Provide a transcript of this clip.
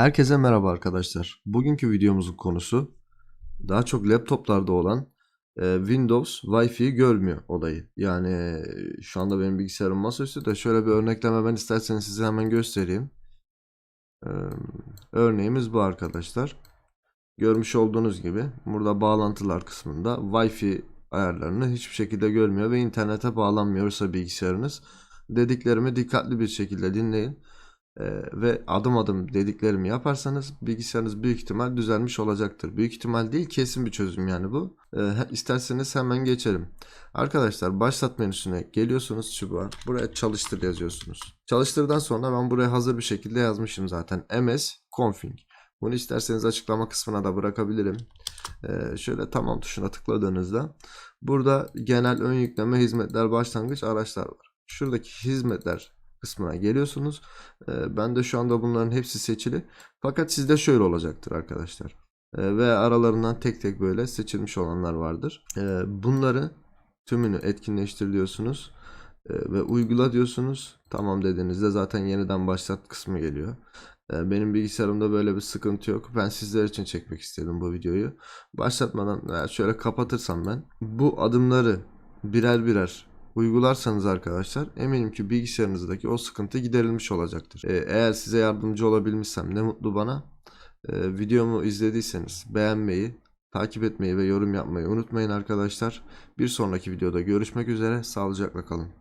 Herkese merhaba arkadaşlar. Bugünkü videomuzun konusu daha çok laptoplarda olan e, Windows Wi-Fi görmüyor olayı. Yani e, şu anda benim bilgisayarım masaüstü de şöyle bir örnekleme ben isterseniz size hemen göstereyim. E, örneğimiz bu arkadaşlar. Görmüş olduğunuz gibi burada bağlantılar kısmında Wi-Fi ayarlarını hiçbir şekilde görmüyor ve internete bağlanmıyorsa bilgisayarınız dediklerimi dikkatli bir şekilde dinleyin. Ee, ve adım adım dediklerimi yaparsanız bilgisayarınız büyük ihtimal düzelmiş olacaktır. Büyük ihtimal değil kesin bir çözüm yani bu. He- isterseniz hemen geçelim. Arkadaşlar başlat menüsüne geliyorsunuz çubuğa. Buraya çalıştır yazıyorsunuz. Çalıştırdan sonra ben buraya hazır bir şekilde yazmışım zaten. ms config. Bunu isterseniz açıklama kısmına da bırakabilirim. Ee, şöyle tamam tuşuna tıkladığınızda burada genel ön yükleme hizmetler başlangıç araçlar var. Şuradaki hizmetler kısmına geliyorsunuz. Ee, Ben de şu anda bunların hepsi seçili. Fakat sizde şöyle olacaktır arkadaşlar. Ee, Ve aralarından tek tek böyle seçilmiş olanlar vardır. Ee, Bunları tümünü etkinleştir diyorsunuz. Ee, Ve uygula diyorsunuz. Tamam dediğinizde zaten yeniden başlat kısmı geliyor. Benim bilgisayarımda böyle bir sıkıntı yok. Ben sizler için çekmek istedim bu videoyu. Başlatmadan şöyle kapatırsam ben bu adımları birer birer uygularsanız arkadaşlar eminim ki bilgisayarınızdaki o sıkıntı giderilmiş olacaktır. Ee, eğer size yardımcı olabilmişsem ne mutlu bana. Ee, videomu izlediyseniz beğenmeyi, takip etmeyi ve yorum yapmayı unutmayın arkadaşlar. Bir sonraki videoda görüşmek üzere. Sağlıcakla kalın.